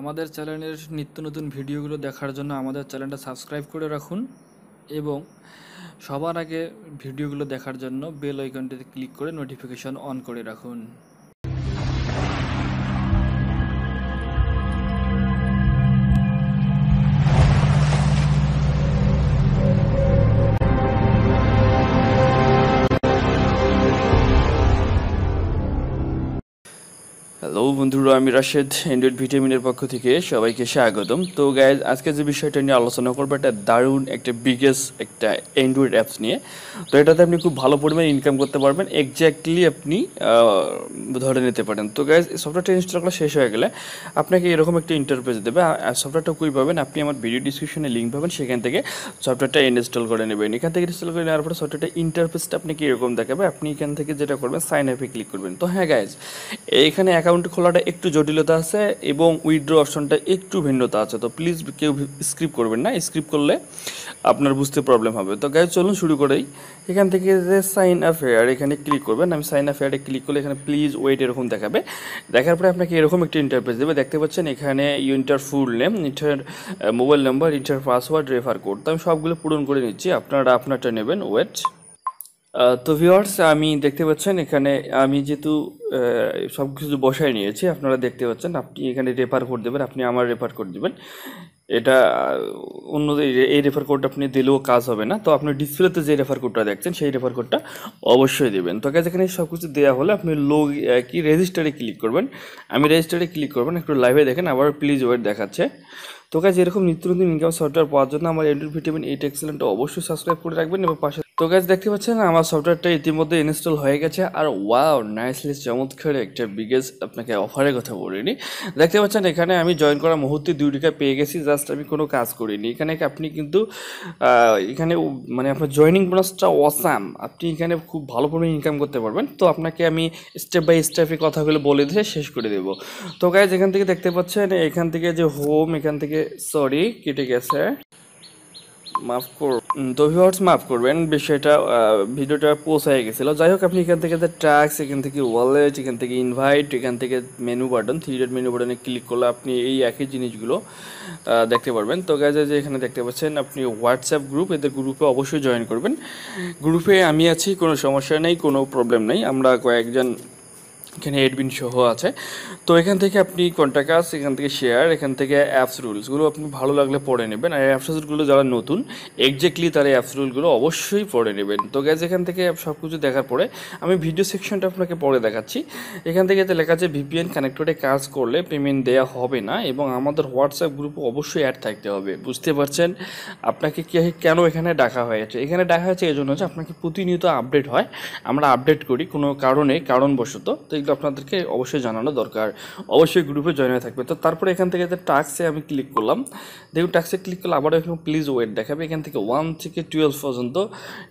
আমাদের চ্যানেলের নিত্য নতুন ভিডিওগুলো দেখার জন্য আমাদের চ্যানেলটা সাবস্ক্রাইব করে রাখুন এবং সবার আগে ভিডিওগুলো দেখার জন্য বেল আইকনটিতে ক্লিক করে নোটিফিকেশন অন করে রাখুন। হ্যালো বন্ধুরা, আমি রাশেদ অ্যান্ড্রয়েড ভিটামিনের পক্ষ থেকে সবাইকে স্বাগতম। তো গাইজ আজকে যে বিষয়টা নিয়ে আলোচনা করব একটা দারুণ একটা বিগেস্ট একটা অ্যান্ড্রয়েড অ্যাপস নিয়ে। তো এটাতে আপনি খুব ভালো পরিমাণে ইনকাম করতে পারবেন। এক্স্যাক্টলি আপনি ধরে নিতে পারেন। তো গাইজ সফটওয়্যারটা ইনস্টল করা শেষ হয়ে গেলে আপনাকে এরকম একটা ইন্টারফেস দেবে। সফটওয়্যারটা কই পাবেন? আপনি আমার ভিডিও ডিসক্রিপশনে লিঙ্ক পাবেন। সেখান থেকে সফটওয়্যারটা ইনস্টল করে নেবেন। এখান থেকে ইনস্টল করে নেওয়ার পরে সফটওয়্যারটা ইন্টারফেসটা আপনাকে এরকম দেখাবে? আপনি এখান থেকে যেটা করবেন সাইন আপে ক্লিক করবেন। তো হ্যাঁ গাইজ এইখানে অ্যাকাউন্ট খোলাটা একটু জটিলতা আছে এবং উইথড্র অপশনটা একটু ভিন্নতা আছে। তো প্লিজ কেউ স্ক্রিপ করবেন না স্ক্রিপ করলে আপনার বুঝতে প্রবলেম হবে। তো গাইজ চলুন শুরু করেই। এখান থেকে যে সাইন আপ হেয়ার এখানে ক্লিক করবেন। আমি সাইন আপ হেয়ারে ক্লিক করলে এখানে প্লিজ ওয়েট এরকম দেখাবে। দেখার পরে আপনাকে এরকম একটা ইন্টারফেস দেবে। দেখতে পাচ্ছেন এখানে enter full name enter mobile number enter password refer code তো আমি সবগুলো পূরণ করে নিচ্ছি। আপনারা আপনারটা নেবেন ওয়েট তো ভিওয়ার্স আমি দেখতে পাচ্ছেন এখানে আমি যেহেতু সব কিছু বসায় নিয়েছি, আপনারা দেখতে পাচ্ছেন, আপনি এখানে রেফার কোড দেবেন, আপনি আমার রেফার কোড দেবেন। এটা অন্য এই রেফার কোডটা আপনি দিলেও কাজ হবে না। তো আপনি ডিসপ্লেতে যে রেফার কোডটা দেখছেন, সেই রেফার কোডটা অবশ্যই দেবেন। তো কাজ এখানে সব কিছু দেওয়া হলে আপনি লো কি রেজিস্টারে ক্লিক করবেন। আমি রেজিস্টারে ক্লিক করবেন একটু লাইভে দেখেন, আবার প্লিজ ওয়েট দেখাচ্ছে। তো কাজ এরকম নিত্য নতুন ইনকাম সফটওয়্যার পাওয়ার জন্য আমার এন্ড্রয়েড ভিটামিন এইট এক্সেলেন্টটা অবশ্যই সাবস্ক্রাইব করে রাখবেন এবং পাশে তো গাছ দেখতে পাচ্ছেন আমার সফটওয়্যারটা ইতিমধ্যে ইনস্টল হয়ে গেছে। আর ওয়াও নাইসলি চমৎকার একটা বিগেস্ট আপনাকে অফারের কথা বলিনি। দেখতে পাচ্ছেন, এখানে আমি জয়েন করার মুহূর্তে দুই টাকা পেয়ে গেছি জাস্ট আমি কোনো কাজ করিনি। এখানে আপনি কিন্তু এখানে মানে আপনার জয়েনিং বোনাসটা অসাম আপনি এখানে খুব ভালো পরিমাণে ইনকাম করতে পারবেন। তো আপনাকে আমি স্টেপ বাই স্টেপে কথাগুলো বলে দিয়ে শেষ করে দেবো। তো গাইজ এখান থেকে দেখতে পাচ্ছেন, এখান থেকে যে হোম এখান থেকে সরি কেটে গেছে। মাফ কর তো ভিউয়ার্স মাফ করবেন, বিষয়টা ভিডিওটা পোস্ট হয়ে গেছিল। যাই হোক, আপনি এখান থেকে ট্যাক্স এখান থেকে ওয়ালেট এখান থেকে ইনভাইট এখান থেকে menu button three dot menu বাটনে ক্লিক করলে আপনি এই একই জিনিসগুলো দেখতে পারবেন। তো গাইজ যে এখানে দেখতে পাচ্ছেন, আপনি হোয়াটসঅ্যাপ গ্রুপ এদের গ্রুপে অবশ্যই জয়েন করবেন। গ্রুপে আমি আছি, কোনো সমস্যা নেই, কোনো প্রবলেম নেই। আমরা কয়েকজন এখানে এডমিন সহ আছে। তো এখান থেকে আপনি কন্ট্যাক্ট এখান থেকে শেয়ার এখান থেকে অ্যাপস রুলসগুলো আপনি ভালো লাগলে পড়ে নেবেন। আর অ্যাপস রুলসগুলো যারা নতুন এক্স্যাক্টলি তার অ্যাপস রুলগুলো অবশ্যই পড়ে নেবেন। তো গ্যাস এখান থেকে সব কিছু দেখার পরে আমি ভিডিও সেকশনটা আপনাকে পরে দেখাচ্ছি। এখান থেকে লেখা আছে ভিপিএন কানেক্টরে কাজ করলে পেমেন্ট দেওয়া হবে না এবং আমাদের হোয়াটসঅ্যাপ গ্রুপে অবশ্যই অ্যাড থাকতে হবে। বুঝতে পারছেন? আপনাকে কে- কেন এখানে ডাকা হয়েছে? এখানে ডাকা হয়েছে এই জন্য যে আপনাকে প্রতিনিয়ত আপডেট হয়। আমরা আপডেট করি কোনো কারণে, কারণবশত। তো এগুলো আপনাদেরকে অবশ্যই জানানো দরকার। অবশ্যই গ্রুপে জয়েন হয়ে থাকবে তো তারপরে এখান থেকে যে টাক্সে আমি ক্লিক করলাম, দেখুন টাক্সে ক্লিক করলে আবার এখানে প্লিজ ওয়েট দেখাবে। এখান থেকে ওয়ান থেকে টুয়েলভ পর্যন্ত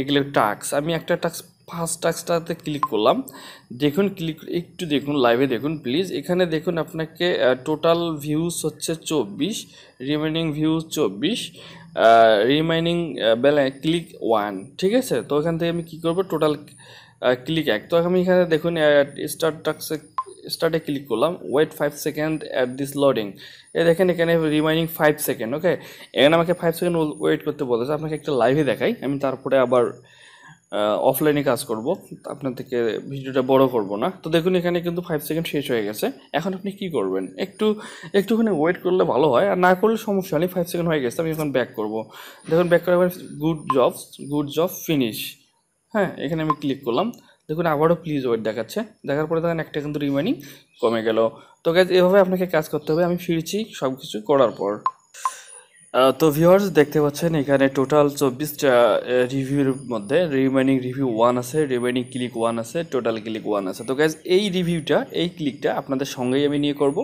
এগুলো টাক্স আমি একটা টাক্স ফার্স্ট টাক্সটাতে ক্লিক করলাম। দেখুন ক্লিক একটু দেখুন লাইভে দেখুন প্লিজ এখানে দেখুন আপনাকে টোটাল ভিউজ হচ্ছে চব্বিশ রিমেনিং ভিউজ চব্বিশ রিমাইনিং বেলা ক্লিক ওয়ান ঠিক আছে? তো এখান থেকে আমি কী করব? টোটাল ক্লিক এক। তো আমি এখানে দেখুন স্টার্ট টাক্সে স্টার্টে ক্লিক করলাম। Wait five second at this loading এ দেখেন এখানে রিমাইনিং ফাইভ সেকেন্ড ওকে এখানে আমাকে ফাইভ সেকেন্ড ওয়েট করতে বলেছে। আপনাকে একটা লাইভে দেখাই। আমি তারপরে আবার অফলাইনে কাজ করব। থেকে ভিডিওটা বড় করব না। তো দেখুন, এখানে কিন্তু ফাইভ সেকেন্ড শেষ হয়ে গেছে। এখন আপনি কি করবেন? একটু, একটুখানি ওয়েট করলে ভালো হয়। আর না করলে সমস্যা নেই। ফাইভ সেকেন্ড হয়ে গেছে। আমি এখন ব্যাক করব। দেখুন ব্যাক করে good job good job finish হ্যাঁ এখানে আমি ক্লিক করলাম। দেখুন, আবারও প্লিজ ওয়েট দেখাচ্ছে। দেখার পরে দেখেন, একটা কিন্তু রিমাইনিং কমে গেল। তো গ্যাস এভাবে আপনাকে কাজ করতে হবে। আমি ফিরছি সব কিছু করার পর। তো ভিউয়ার্স দেখতে পাচ্ছেন, এখানে টোটাল চব্বিশটা রিভিউর মধ্যে রিমাইনিং রিভিউ ওয়ান আছে রিমাইনিং ক্লিক ওয়ান আছে টোটাল ক্লিক ওয়ান আছে। তো গ্যাস এই রিভিউটা এই ক্লিকটা আপনাদের সঙ্গেই আমি নিয়ে করব।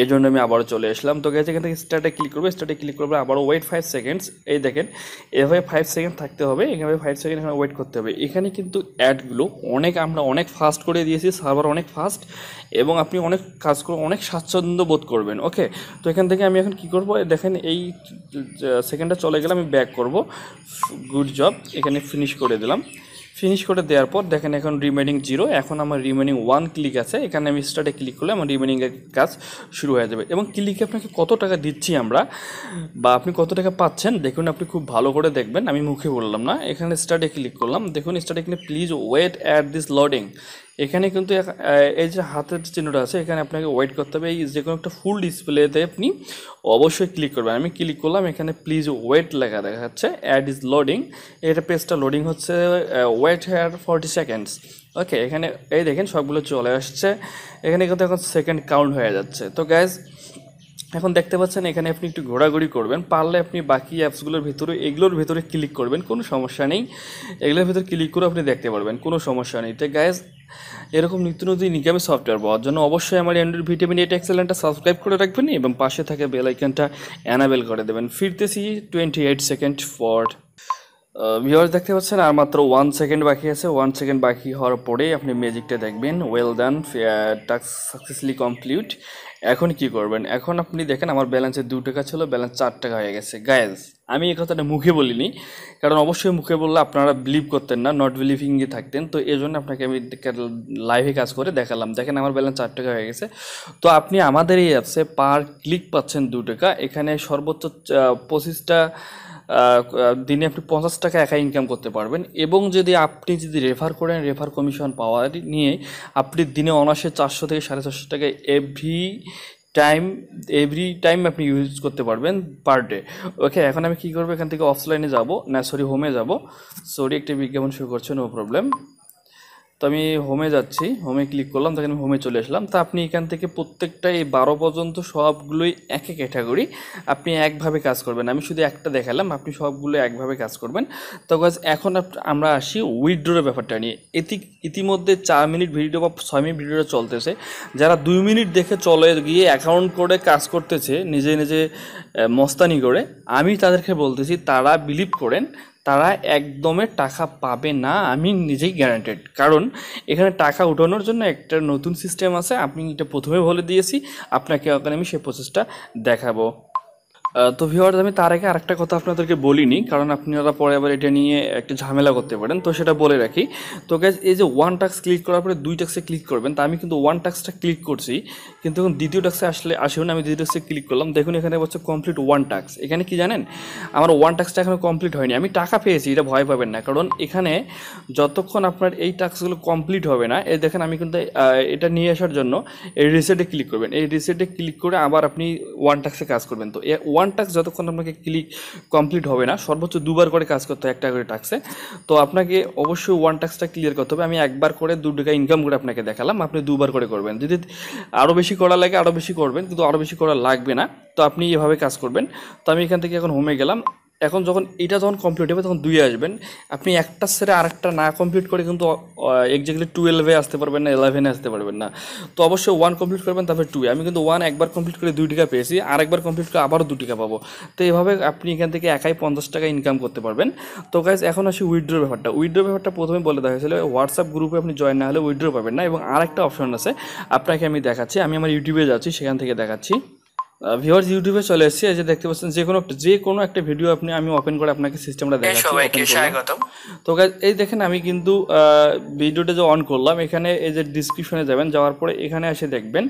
এর জন্য আমি আবারও চলে আসলাম। তো গ্যাস এখান থেকে স্টার্টে ক্লিক করব স্টার্টে ক্লিক করব আবারও ওয়েট ফাইভ সেকেন্ডস এই দেখেন, এভাবে ফাইভ সেকেন্ড থাকতে হবে এখানে ফাইভ সেকেন্ড এখানে ওয়েট করতে হবে। এখানে কিন্তু অ্যাডগুলো অনেক, আমরা অনেক ফাস্ট করে দিয়েছি সার্ভার অনেক ফাস্ট এবং আপনি অনেক কাজ করে, অনেক স্বাচ্ছন্দ্য বোধ করবেন ওকে তো এখান থেকে আমি এখন কি করব? দেখেন, এই সেকেন্ডটা চলে গেলে আমি ব্যাক করব। গুড জব এখানে ফিনিশ করে দিলাম। ফিনিশ করে দেওয়ার পর দেখেন এখন রিমেনিং জিরো এখন আমার রিমেনিং ওয়ান ক্লিক আছে। এখানে আমি স্টার্টে ক্লিক করলে আমার রিমেনিংয়ের কাজ শুরু হয়ে যাবে। এবং ক্লিকে আপনাকে কত টাকা দিচ্ছি আমরা, বা আপনি কত টাকা পাচ্ছেন, দেখুন আপনি খুব ভালো করে দেখবেন। আমি মুখে বললাম না, এখানে স্টার্টে ক্লিক করলাম। দেখুন স্টার্টে click please wait at this loading এখানে কিন্তু এই যে হাতের চিহ্নটা আছে, এখানে আপনাকে ওয়েট করতে হবে। এই যে কোনো একটা ফুল ডিসপ্লেতে আপনি অবশ্যই ক্লিক করবেন। আমি ক্লিক করলাম, এখানে প্লিজ ওয়েট লেখা দেখা যাচ্ছে অ্যাড ইজ লোডিং এটা পেজটা লোডিং হচ্ছে wait here forty seconds okay এখানে এই দেখেন সবগুলো চলে আসছে। এখানে কিন্তু এখন সেকেন্ড কাউন্ট হয়ে যাচ্ছে। তো গ্যাস এখন দেখতে পাচ্ছেন, এখানে আপনি একটু ঘোরাঘুরি করবেন। পারলে আপনি বাকি অ্যাপসগুলোর ভিতরে, এগুলোর ভিতরে ক্লিক করবেন, কোনো সমস্যা নেই। এগুলোর ভিতরে ক্লিক করে আপনি দেখতে পারবেন, কোনো সমস্যা নেই। তো গ্যাস এরকম নিত্য নতুন ইনকামে সফটওয়্যার পাওয়ার জন্য অবশ্যই আমার অ্যান্ড্রয়েড ভিটামিন এটা এক্সেলেন্টটা সাবস্ক্রাইব করে রাখবেন এবং পাশে থাকা বেল আইকনটা অ্যানাবেল করে দেবেন। ফিরতেছি twenty eight second for viewers দেখতে পাচ্ছেন, আর মাত্র ওয়ান সেকেন্ড বাকি আছে। ওয়ান সেকেন্ড বাকি হওয়ার পরেই আপনি ম্যাজিকটা দেখবেন। Well done task successfully complete এখন কি করবেন? এখন আপনি দেখেন আমার ব্যালেন্সে দু টাকা ছিল ব্যালেন্স চার টাকা হয়ে গেছে। গায়েস আমি এই কথাটা মুখে বলিনি, কারণ অবশ্যই মুখে বললে আপনারা বিলিভ করতেন না নট বিলিভিংয়ে থাকতেন। তো এই জন্য আপনাকে আমি লাইভে কাজ করে দেখালাম। দেখেন আমার ব্যালেন্স চার টাকা হয়ে গেছে। তো আপনি আমাদের এই অ্যাপসে পার ক্লিক পাচ্ছেন দু টাকা। এখানে সর্বোচ্চ পঁচিশটা দিনে আপনি পঞ্চাশ টাকা একা ইনকাম করতে পারবেন। এবং যদি আপনি যদি রেফার করেন রেফার কমিশন পাওয়ার নিয়ে আপনি দিনে অনাসে চারশো থেকে সাড়ে চারশো টাকা এভরি টাইম এভরি টাইম আপনি ইউজ করতে পারবেন পার ডে ওকে এখন আমি কী করব? এখান থেকে অফলাইনে যাব, না সরি হোমে যাব। সরি একটি বিজ্ঞাপন শুরু করছে নো প্রবলেম তো আমি হোমে যাচ্ছি হোমে ক্লিক করলাম, তখন আমি হোমে চলে আসলাম। তা আপনি এখান থেকে প্রত্যেকটা এই বারো পর্যন্ত সবগুলোই একই ক্যাটাগরি আপনি একভাবে কাজ করবেন। আমি শুধু একটা দেখালাম, আপনি সবগুলো একভাবে কাজ করবেন। তো গাছ এখন আমরা আসি উইথড্রোর ব্যাপারটা নিয়ে। ইতি ইতিমধ্যে চার মিনিট ভিডিও বা ছয় মিনিট ভিডিওটা চলতেছে। যারা দুই মিনিট দেখে চলে গিয়ে অ্যাকাউন্ট করে কাজ করতেছে, নিজে নিজে মস্তানি করে, আমি তাদেরকে বলতেছি, তারা বিলিভ করেন তারা একদমে টাকা পাবে না, আমি নিজেই গ্যারান্টেড কারণ এখানে টাকা উঠানোর জন্য একটা নতুন সিস্টেম আছে, আপনি এটা প্রথমে বলে দিয়েছি, আপনাকে ওখানে আমি সেই প্রসেসটা দেখাবো। তো ভিওয়ার্স আমি তার আগে আরেকটা কথা আপনাদেরকে বলিনি, কারণ আপনারা পরে আবার এটা নিয়ে একটা ঝামেলা করতে পারেন, তো সেটা বলে রাখি। তো গ্যাস এই যে ওয়ান টাক্স ক্লিক করার পরে দুই টাক্সে ক্লিক করবেন, তা আমি কিন্তু ওয়ান টাক্সটা ক্লিক করছি, কিন্তু এখন দ্বিতীয় টাক্সে আসলে আসেও না, আমি দ্বিতীয় টাক্সে ক্লিক করলাম। দেখুন, এখানে হচ্ছে কমপ্লিট ওয়ান টাক্স এখানে কি জানেন? আমার ওয়ান টাক্সটা এখনও কমপ্লিট হয়নি। আমি টাকা পেয়েছি, এটা ভয় পাবেন না, কারণ এখানে যতক্ষণ আপনার এই টাস্কগুলো কমপ্লিট হবে না, এই দেখেন আমি কিন্তু এটা নিয়ে আসার জন্য এই রিসেটে ক্লিক করবেন। এই রিসেটে ক্লিক করে আবার আপনি ওয়ান টাক্সে কাজ করবেন। তো ওয়ান টাক্স যতক্ষণ আপনাকে ক্লিক কমপ্লিট হবে না, সর্বোচ্চ দুবার করে কাজ করতে হয় একটা করে টাক্সে তো আপনাকে অবশ্যই ওয়ান টাক্সটা ক্লিয়ার করতে হবে। আমি একবার করে দু টাকা ইনকাম করে আপনাকে দেখালাম, আপনি দুবার করে করবেন। যদি আরও বেশি করা লাগে আরও বেশি করবেন, কিন্তু আরও বেশি করা লাগবে না, তো আপনি এভাবে কাজ করবেন। তো আমি এখান থেকে এখন হোমে গেলাম। এখন যখন এটা যখন কমপ্লিট হবে তখন দুই আসবেন। আপনি একটা সেরে আরেকটা না কমপ্লিট করে কিন্তু এক্স্যাক্টলি টুয়েলভে আসতে পারবেন না ইলেভেনে আসতে পারবেন না। তো অবশ্যই ওয়ান কমপ্লিট করবেন, তারপরে টু আমি কিন্তু ওয়ান একবার কমপ্লিট করে দুই টাকা পেয়েছি, আরেকবার কমপ্লিট করে আবারও দু টাকা পাবো। তো এইভাবে আপনি এখান থেকে একাই পঞ্চাশ টাকা ইনকাম করতে পারবেন। তো গাইজ এখন আসি উইথড্রো ব্যাপারটা। উইথড্রো ব্যাপারটা প্রথমে বলে দেওয়া হয়েছিল হোয়াটসঅ্যাপ গ্রুপে আপনি জয়েন না হলে উইড্রো পাবেন না। এবং আরেকটা অপশন আছে, আপনাকে আমি দেখাচ্ছি। আমি আমার ইউটিউবে যাচ্ছি, সেখান থেকে দেখাচ্ছি। ভিউয়ার্স ইউটিউবে চলে এসেছি। এই যে দেখতে পাচ্ছেন যে কোনো যে কোনো একটা ভিডিও আপনি আমি ওপেন করে আপনাকে সিস্টেমটা দেখাচ্ছি সবাইকে স্বাগতম। তো এই দেখেন আমি কিন্তু ভিডিওটা যে অন করলাম এখানে এই যে ডিসক্রিপশনে যাবেন যাওয়ার পরে এখানে এসে দেখবেন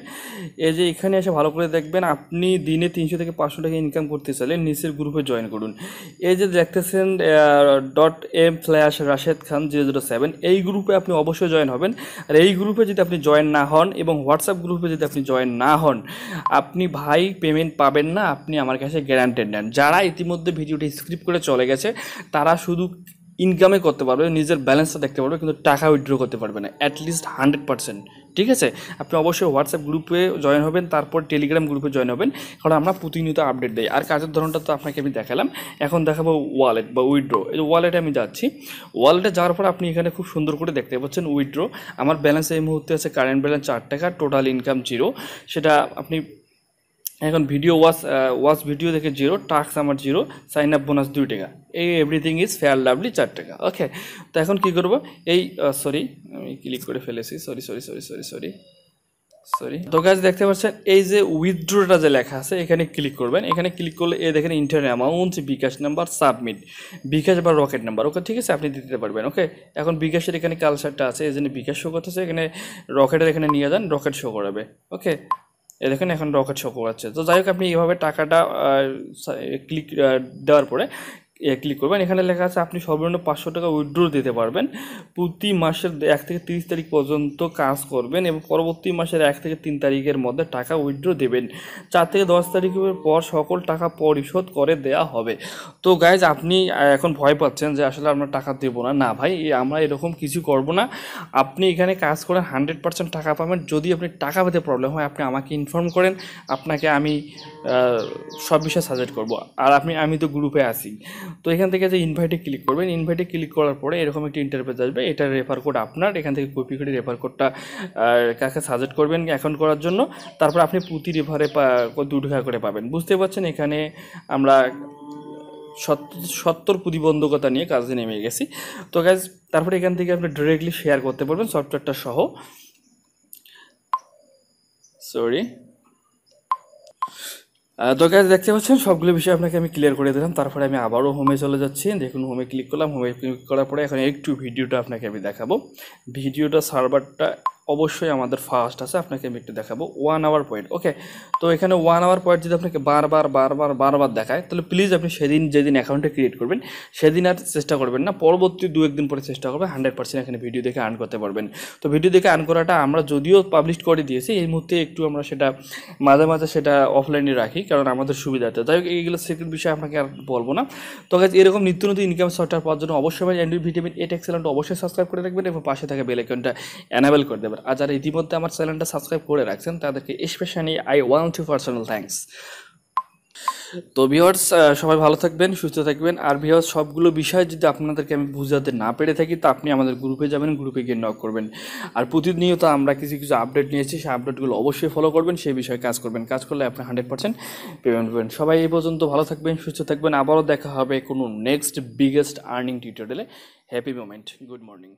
এই যে এখানে এসে ভালো করে দেখবেন আপনি দিনে তিনশো থেকে পাঁচশো টাকা ইনকাম করতে চাইলে নিচের গ্রুপে জয়েন করুন। এই যে দেখতেছেন dot M flash Rashed Khan zero zero seven এই গ্রুপে আপনি অবশ্যই জয়েন হবেন। আর এই গ্রুপে যদি আপনি জয়েন না হন এবং হোয়াটসঅ্যাপ গ্রুপে যদি আপনি জয়েন না হন আপনি ভাই পেমেন্ট পাবেন না, আপনি আমার কাছে গ্যারান্টেড নেন। যারা ইতিমধ্যে ভিডিওটি স্ক্রিপ্ট করে চলে গেছে, তারা শুধু ইনকামে করতে পারবে, নিজের ব্যালেন্সটা দেখতে পারবে, কিন্তু টাকা উইথড্র করতে পারবে না অ্যাটলিস্ট হান্ড্রেড পার্সেন্ট ঠিক আছে? আপনি অবশ্যই হোয়াটসঅ্যাপ গ্রুপে জয়েন হবেন, তারপর টেলিগ্রাম গ্রুপে জয়েন হবেন, কারণ আমরা প্রতিনিয়ত আপডেট দিই। আর কাজের ধরনটা তো আপনাকে আমি দেখালাম, এখন দেখাবো ওয়ালেট বা উইথড্র এই ওয়ালেটে আমি যাচ্ছি ওয়ালেটে যাওয়ার পর আপনি এখানে খুব সুন্দর করে দেখতে পাচ্ছেন উইথড্র আমার ব্যালেন্স এই মুহূর্তে আছে কারেন্ট ব্যালেন্স চার টাকা টোটাল ইনকাম জিরো সেটা আপনি এখন ভিডিও ওয়াচ ওয়াচ ভিডিও দেখে জিরো টাক্স আমার জিরো সাইন আপ বোনাস দুই টাকা। এই এভরিথিং ইজ ফেয়ার লাভলি চার টাকা। ওকে তো এখন কি করব? এই সরি আমি ক্লিক করে ফেলেছি। Sorry sorry sorry sorry sorry sorry তো গাছ দেখতে পাচ্ছেন, এই যে উইথড্রোটা যে লেখা আছে, এখানে ক্লিক করবেন। এখানে ক্লিক করলে এ দেখেন enter amount bKash number submit bKash বা রকেট নাম্বার ওকে ঠিক আছে? আপনি দিতে পারবেন ওকে এখন বিকাশের এখানে কালচারটা আছে, এই জন্য বিকাশ শো করতেছে। এখানে রকেটের এখানে নিয়ে যান রকেট শো করাবে ওকে এ দেখেন এখন রকেট শো করাচ্ছে। তো যাই হোক, আপনি এইভাবে টাকাটা ক্লিক দেওয়ার পরে ক্লিক করবেন। এখানে লেখা আছে, আপনি সর্বনিম্ন পাঁচশো টাকা উইথড্র দিতে পারবেন। প্রতি মাসের এক থেকে তিরিশ তারিখ পর্যন্ত কাজ করবেন এবং পরবর্তী মাসের এক থেকে তিন তারিখের মধ্যে টাকা উইথড্র দেবেন। চার থেকে দশ তারিখের পর সকল টাকা পরিশোধ করে দেয়া হবে। তো গাইজ আপনি এখন ভয় পাচ্ছেন যে আসলে আমরা টাকা দেবো না। না ভাই আমরা এরকম কিছু করব না। আপনি এখানে কাজ করে হান্ড্রেড পার্সেন্ট টাকা পাবেন। যদি আপনি টাকা পেতে প্রবলেম হয়, আপনি আমাকে ইনফর্ম করেন। আপনাকে আমি সব বিষয়ে সাজেস্ট করব। আর আপনি, আমি তো গ্রুপে আছি। তো এখান থেকে যে ইনভাইটে ক্লিক করবেন ইনভাইটে ক্লিক করার পরে এরকম একটি ইন্টারফেস আসবে। এটা রেফার কোড আপনার, এখান থেকে কপি করে রেফার কোডটা কাকে সাজেস্ট করবেন অ্যাকাউন্ট করার জন্য। তারপর আপনি প্রতি রেফারে দু টাকা করে পাবেন। বুঝতে পারছেন? এখানে আমরা সত্তর প্রতিবন্ধকতা নিয়ে কাজে নেমে গেছি। তো গাইজ তারপরে এখান থেকে আপনি ডিরেক্টলি শেয়ার করতে পারবেন সফটওয়্যারটা সহ। সরি তো গাইজ দেখতে পাচ্ছেন, সবগুলো বিষয় আপনাকে আমি ক্লিয়ার করে দিলাম। তারপরে আমি আবারও হোমে চলে যাচ্ছি। দেখুন হোমে ক্লিক করলাম। হোমে ক্লিক করার পরে এখন একটু ভিডিওটা আপনাকে আমি দেখাবো। ভিডিওটা সার্ভারটা অবশ্যই আমাদের ফার্স্ট আছে আপনাকে আমি একটু দেখাবো। ওয়ান আওয়ার পয়েন্ট ওকে তো এখানে ওয়ান আওয়ার পয়েন্ট যদি আপনাকে বারবার বারবার বারবার দেখায় তাহলে প্লিজ আপনি সেদিন যেদিন অ্যাকাউন্টটা ক্রিয়েট করবেন সেদিন আর চেষ্টা করবেন না পরবর্তী দু একদিন পরে চেষ্টা করবেন হান্ড্রেড পার্সেন্ট এখানে ভিডিও দেখে আর্ন করতে পারবেন। তো ভিডিও দেখে আর্ন করাটা আমরা যদিও পাবলিশ করে দিয়েছি এই মুহূর্তে একটু আমরা সেটা মাঝে মাঝে সেটা অফলাইনে রাখি কারণ আমাদের সুবিধাতে হোক এইগুলো সেকেন্ড বিষয়ে আপনাকে আর বলব না। তো guys, এরকম নিত্য নতুন ইনকাম সফটওয়্যার পাওয়ার জন্য অবশ্যই অ্যান্ড্রয়েড ভিটামিন এইট এক্সেলেন্ট অবশ্যই সাবস্ক্রাইব করে রাখবেন এবং পাশে থাকা বেল আইকনটা এনাবেল করে দেবেন। আর যারা ইতিমধ্যে আমার চ্যানেলটা সাবস্ক্রাইব করে রাখছেন, তাদেরকে specially I one two personal thanks তো ভিওর্স সবাই ভালো থাকবেন, সুস্থ থাকবেন। আর ভিওর্স সবগুলো বিষয় যদি আপনাদেরকে আমি বুঝাতে না পেরে থাকি, তা আপনি আমাদের গ্রুপে যাবেন গ্রুপে গিয়ে নক করবেন। আর প্রতিনিয়ত আমরা কিছু কিছু আপডেট নিয়েছি সেই আপডেটগুলো অবশ্যই ফলো করবেন, সেই বিষয়ে কাজ করবেন। কাজ করলে আপনি হান্ড্রেড পার্সেন্ট পেমেন্ট পাবেন। সবাই এই পর্যন্ত ভালো থাকবেন, সুস্থ থাকবেন। আবারও দেখা হবে কোনো নেক্সট বিগেস্ট আর্নিং টিউটোরিয়ালে হ্যাপি মোমেন্ট গুড মর্নিং